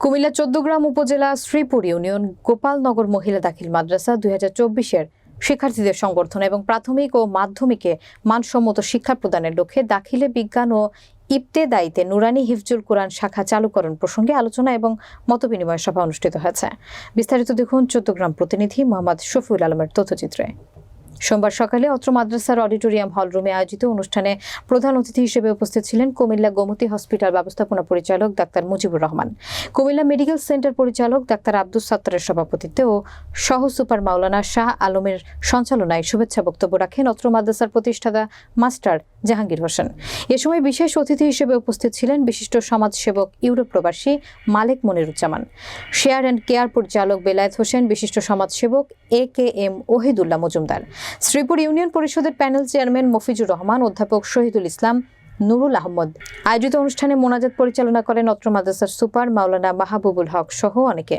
কুমিল্লা চোদ্দগ্রাম উপজেলা শ্রীপুর ইউনিয়ন গোপালনগর মহিলা দাখিল মাদ্রাসা দুই হাজার চব্বিশের শিক্ষার্থীদের সংবর্ধনা এবং প্রাথমিক ও মাধ্যমিকে মানসম্মত শিক্ষা প্রদানের লক্ষ্যে দাখিলে বিজ্ঞান ও ইবতেদায়ীতে নুরানি হিফজুল কোরআন শাখা চালুকরণ প্রসঙ্গে আলোচনা এবং মতবিনিময় সভা অনুষ্ঠিত হয়েছে। বিস্তারিত দেখুন চোদ্দগ্রাম প্রতিনিধি মোহাম্মদ শফিউল আলমের তথ্যচিত্রে। সোমবার সকালে অত্র মাদ্রাসার অডিটোরিয়াম হল রুমে আয়োজিত অনুষ্ঠানে প্রধান অতিথি হিসেবে উপস্থিত ছিলেন কুমিল্লা গোমতী হসপিটাল ব্যবস্থাপনা পরিচালক doctor Mujibur Rahman, Comilla medical centre পরিচালক ডাক্তার আব্দুল সাত্তারের সভাপতিত্বে ও সহ সুপার মাওলানা শাহ আলমের সঞ্চালনায় শুভেচ্ছা বক্তব্য রাখেন অত্র মাদ্রাসার প্রতিষ্ঠাতা মাস্টার জাহাঙ্গীর হোসেন। এ সময় বিশেষ অতিথি হিসেবে উপস্থিত ছিলেন বিশিষ্ট সমাজসেবক ইউরোপ প্রবাসী Malek Moniruzzaman. Share and care পরিচালক বেলায়েত হোসেন, বিশিষ্ট সমাজসেবক A K M Ohidullah Majumder. Sreepur union পরিষদের প্যানেল চেয়ারম্যান মফিজুর রহমান, অধ্যাপক শহীদুল ইসলাম নুরুল আহমদ। আয়োজিত অনুষ্ঠানে মোনাজাত পরিচালনা করেন অত্র মাদ্রাসার সুপার মাওলানা মাহবুবুল হক সহ অনেকে।